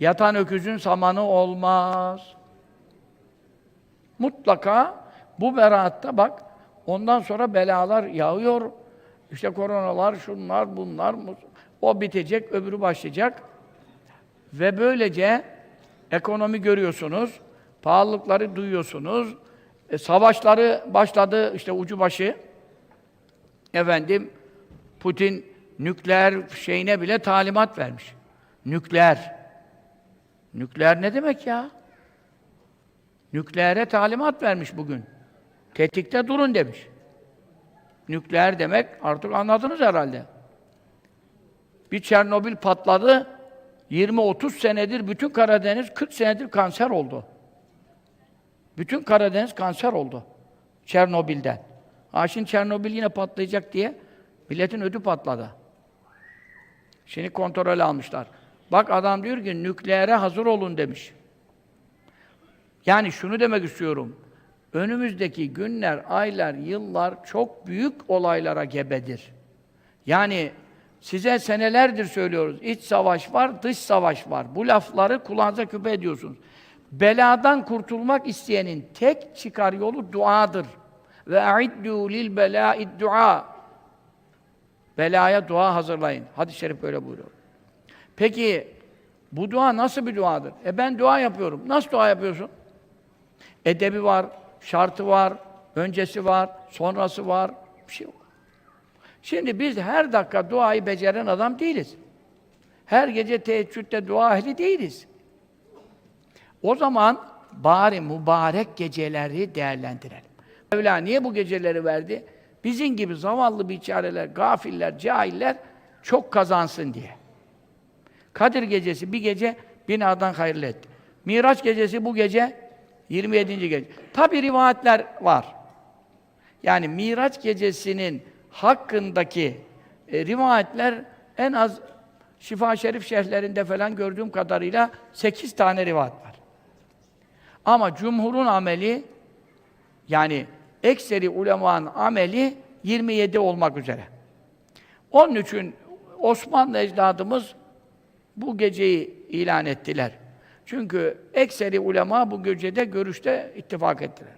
Yatan öküzün samanı olmaz. Mutlaka bu beraatta bak, ondan sonra belalar yağıyor. İşte koronalar, şunlar, bunlar, o bitecek, öbürü başlayacak. Ve böylece ekonomi görüyorsunuz, pahalılıkları duyuyorsunuz, e, savaşları başladı, işte ucu başı. Efendim, Putin nükleer şeyine bile talimat vermiş. Nükleer. Nükleer ne demek ya? Nükleere talimat vermiş bugün. Tetikte durun demiş. Nükleer demek artık anladınız herhalde. Bir Çernobil patladı. 20-30 senedir bütün Karadeniz 40 senedir kanser oldu. Bütün Karadeniz kanser oldu. Çernobil'den. Ha Çernobil yine patlayacak diye milletin ödü patladı. Şimdi kontrol almışlar. Bak adam diyor ki nükleere hazır olun demiş. Yani şunu demek istiyorum. Önümüzdeki günler, aylar, yıllar çok büyük olaylara gebedir. Yani size senelerdir söylüyoruz. İç savaş var, dış savaş var. Bu lafları kulağınıza küpe ediyorsunuz. Beladan kurtulmak isteyenin tek çıkar yolu duadır. Ve a'iddu lil belâid dua. Belaya dua hazırlayın. Hadis-i şerif böyle buyuruyor. Peki bu dua nasıl bir duadır? E ben dua yapıyorum. Nasıl dua yapıyorsun? Edebi var, şartı var, öncesi var, sonrası var, bir şey yok. Şimdi biz her dakika duayı beceren adam değiliz. Her gece teheccüde dua ehli değiliz. O zaman bari mübarek geceleri değerlendirelim. Mevla niye bu geceleri verdi? Bizim gibi zavallı biçareler, gafiller, cahiller çok kazansın diye. Kadir gecesi bir gece binadan hayırlı etti. Miraç gecesi bu gece 27. gece. Tabi rivayetler var. Yani Miraç gecesinin hakkındaki e, rivayetler en az Şifa Şerif şerhlerinde falan gördüğüm kadarıyla 8 tane rivayet var. Ama cumhurun ameli yani ekseri ulemanın ameli 27 olmak üzere. Onun için Osmanlı ecdadımız bu geceyi ilan ettiler. Çünkü ekseri ulema bu gecede görüşte ittifak ettiler.